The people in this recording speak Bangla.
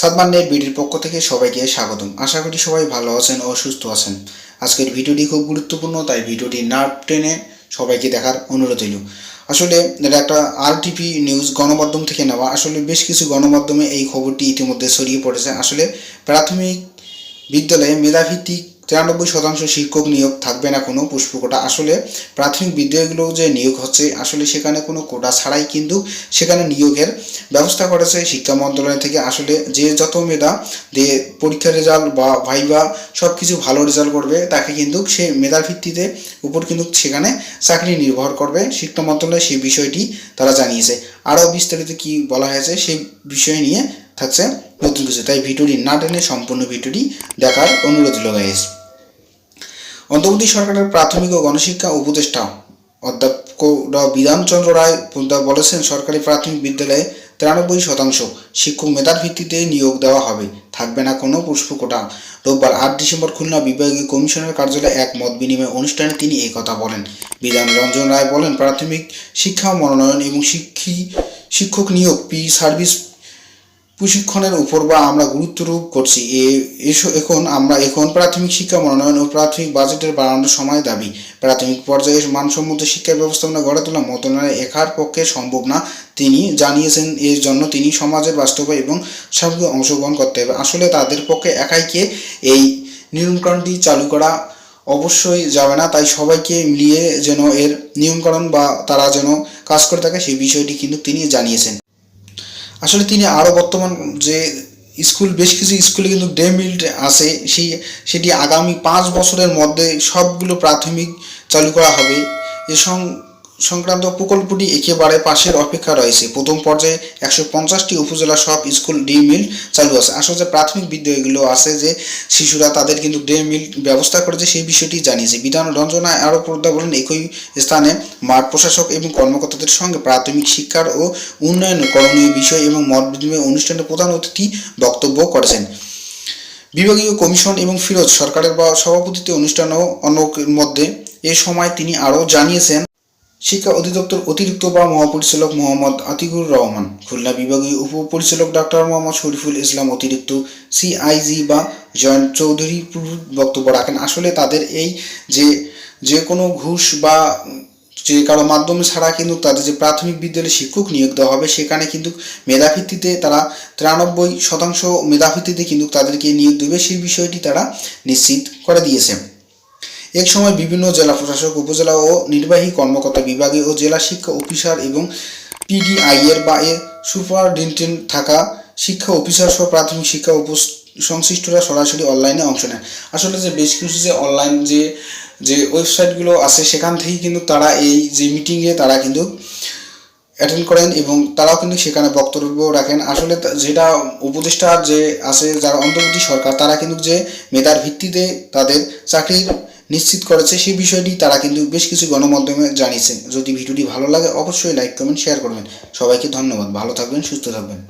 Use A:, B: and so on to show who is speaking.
A: সাদমান নেট বিডির পক্ষ থেকে সবাইকে স্বাগতম। আশা করি সবাই ভালো আছেন ও সুস্থ আছেন। আজকের ভিডিওটি খুব গুরুত্বপূর্ণ, তাই ভিডিওটি না টেনে সবাইকে দেখার অনুরোধ হইল আসলে এটা একটা আরটিপি নিউজ গণমাধ্যম থেকে নেওয়া। আসলে বেশ কিছু গণমাধ্যমে এই খবরটি ইতিমধ্যে ছড়িয়ে পড়েছে। আসলে প্রাথমিক বিদ্যালয়ে মেধাভিত্তিক তিরানব্বই শতাংশ শিক্ষক নিয়োগ থাকবে না কোনো পুষ্পকোটা। আসলে প্রাথমিক বিদ্যালয়গুলো যে নিয়োগ হচ্ছে, আসলে সেখানে কোনো কোটা ছাড়াই কিন্তু সেখানে নিয়োগের ব্যবস্থা করেছে শিক্ষা মন্ত্রণালয় থেকে। আসলে যে যত মেধা দিয়ে পরীক্ষার রেজাল্ট বা ভাইবা সব কিছু ভালো রেজাল্ট করবে, তাকে কিন্তু সে মেধার ভিত্তিতে উপর কিন্তু সেখানে চাকরি নির্ভর করবে। শিক্ষা মন্ত্রণালয় সেই বিষয়টি তারা জানিয়েছে। আরও বিস্তারিত কি বলা হয়েছে সেই বিষয় নিয়ে থাকছে নতুন কিছু। তাই ভিডিওটি না টেনে সম্পূর্ণ ভিডিওটি দেখার অনুরোধ রইল অন্তর্বর্তী সরকারের প্রাথমিক ও গণশিক্ষা উপদেষ্টা অধ্যাপক ড বিধানচন্দ্র রায় বলেছেন, সরকারি প্রাথমিক বিদ্যালয়ে তিরানব্বই শতাংশ শিক্ষক মেধার ভিত্তিতে নিয়োগ দেওয়া হবে। থাকবে না কোনো পুষ্পকোটা রোববার আট ডিসেম্বর খুলনা বিভাগীয় কমিশনের কার্যালয়ে এক মত বিনিময় অনুষ্ঠানে তিনি এই কথা বলেন। বিধান রঞ্জন রায় বলেন, প্রাথমিক শিক্ষা মনোনয়ন এবং শিক্ষী শিক্ষক নিয়োগ পি সার্ভিস প্রশিক্ষণের উপর বা আমরা গুরুত্বারোপ করছি। এখন আমরা এখন প্রাথমিক শিক্ষা, মনোনয়ন ও প্রাথমিক বাজেটের বাড়ানোর সময় দাবি। প্রাথমিক পর্যায়ে মানসম্মত শিক্ষা ব্যবস্থাপনা গড়ে তোলা মন্ত্রণালয় একার পক্ষে সম্ভব না, তিনি জানিয়েছেন। এর জন্য তিনি সমাজের বাস্তবে এবং স্বাভাবিক অংশগ্রহণ করতে হবে। আসলে তাদের পক্ষে একাইকে এই নিয়মকানুনটি চালু করা অবশ্যই যাবে না। তাই সবাইকে মিলিয়ে যেন এর নিয়মকানুন বা তারা যেন কাজ করে থাকে, সেই বিষয়টি কিন্তু তিনি জানিয়েছেন। আসলে তিনি আরও বর্তমান যে স্কুল, বেশ কিছু স্কুলে কিন্তু ডে মিল আছে। সেই, সেটি আগামী পাঁচ বছরের মধ্যে সবগুলো প্রাথমিক চালু করা হবে। এ সং- সংক্রান্ত প্রকল্পটি একেবারে পাশের অপেক্ষা রয়েছে। প্রথম পর্যায়ে একশো পঞ্চাশটি উপজেলা সব স্কুল ডে মিল চালু আছে। আসলে যে প্রাথমিক বিদ্যালয়গুলো আছে যে শিশুরা তাদের কিন্তু ডে মিল ব্যবস্থা করেছে সেই বিষয়টি জানিয়েছে। বিধান রঞ্জনা আরও প্রদ্যা বলেন, একই স্থানে মাঠ প্রশাসক এবং কর্মকর্তাদের সঙ্গে প্রাথমিক শিক্ষার ও উন্নয়ন করণীয় বিষয় এবং মত বিনিময় অনুষ্ঠানে প্রধান অতিথি বক্তব্য করেছেন। বিভাগীয় কমিশন এবং ফিরোজ সরকারের বা সভাপতিত্বে অনুষ্ঠানও অন্য মধ্যে এ সময় তিনি আরও জানিয়েছেন শিক্ষা অধিদপ্তর অতিরিক্ত বা মহাপরিচালক মোহাম্মদ আতিকুর রহমান, খুলনা বিভাগীয় উপপরিচালক ডাক্তার মোহাম্মদ শরীফুল ইসলাম অতিরিক্ত সিআইজি বা জয়ন্ত চৌধুরী বক্তব্য রাখেন। আসলে তাদের এই যে যে কোনো ঘুষ বা যে কারও মাধ্যমে ছাড়া কিন্তু তাদের যে প্রাথমিক বিদ্যালয়ে শিক্ষক নিয়োগ দেওয়া হবে, সেখানে কিন্তু মেধাভিত্তিতে তারা তিরানব্বই শতাংশ মেধাভিত্তিতে কিন্তু তাদেরকে নিয়োগ দেবে, সেই বিষয়টি তারা নিশ্চিত করে দিয়েছে। এক সময় বিভিন্ন জেলা প্রশাসক, উপজেলা ও নির্বাহী কর্মকর্তা বিভাগে ও জেলা শিক্ষা অফিসার এবং পিডিআই এর বা এর সুপারিনটেন্ডেন্ট থাকা শিক্ষা অফিসার সহ প্রাথমিক শিক্ষা সংশ্লিষ্টরা সরাসরি অনলাইনে অংশ নেন। আসলে যে বেশ কিছু যে অনলাইন যে যে ওয়েবসাইটগুলো আছে, সেখান থেকেই কিন্তু তারা এই যে মিটিংয়ে তারা কিন্তু অ্যাটেন্ড করেন এবং তারাও কিন্তু সেখানে বক্তব্য রাখেন। আসলে যেটা উপদেষ্টা যে আছে, যারা অন্তর্বর্তী সরকার, তারা কিন্তু যে মেধার ভিত্তিতে তাদের চাকরির নিশ্চিত করেছে সেই বিষয়টি, তারা কিন্তু বেশ কিছু গণমাধ্যমে জানিয়েছেন। যদি ভিডিওটি ভালো লাগে, অবশ্যই লাইক কমেন্ট শেয়ার করবেন। সবাইকে ধন্যবাদ। ভালো থাকবেন, সুস্থ থাকবেন।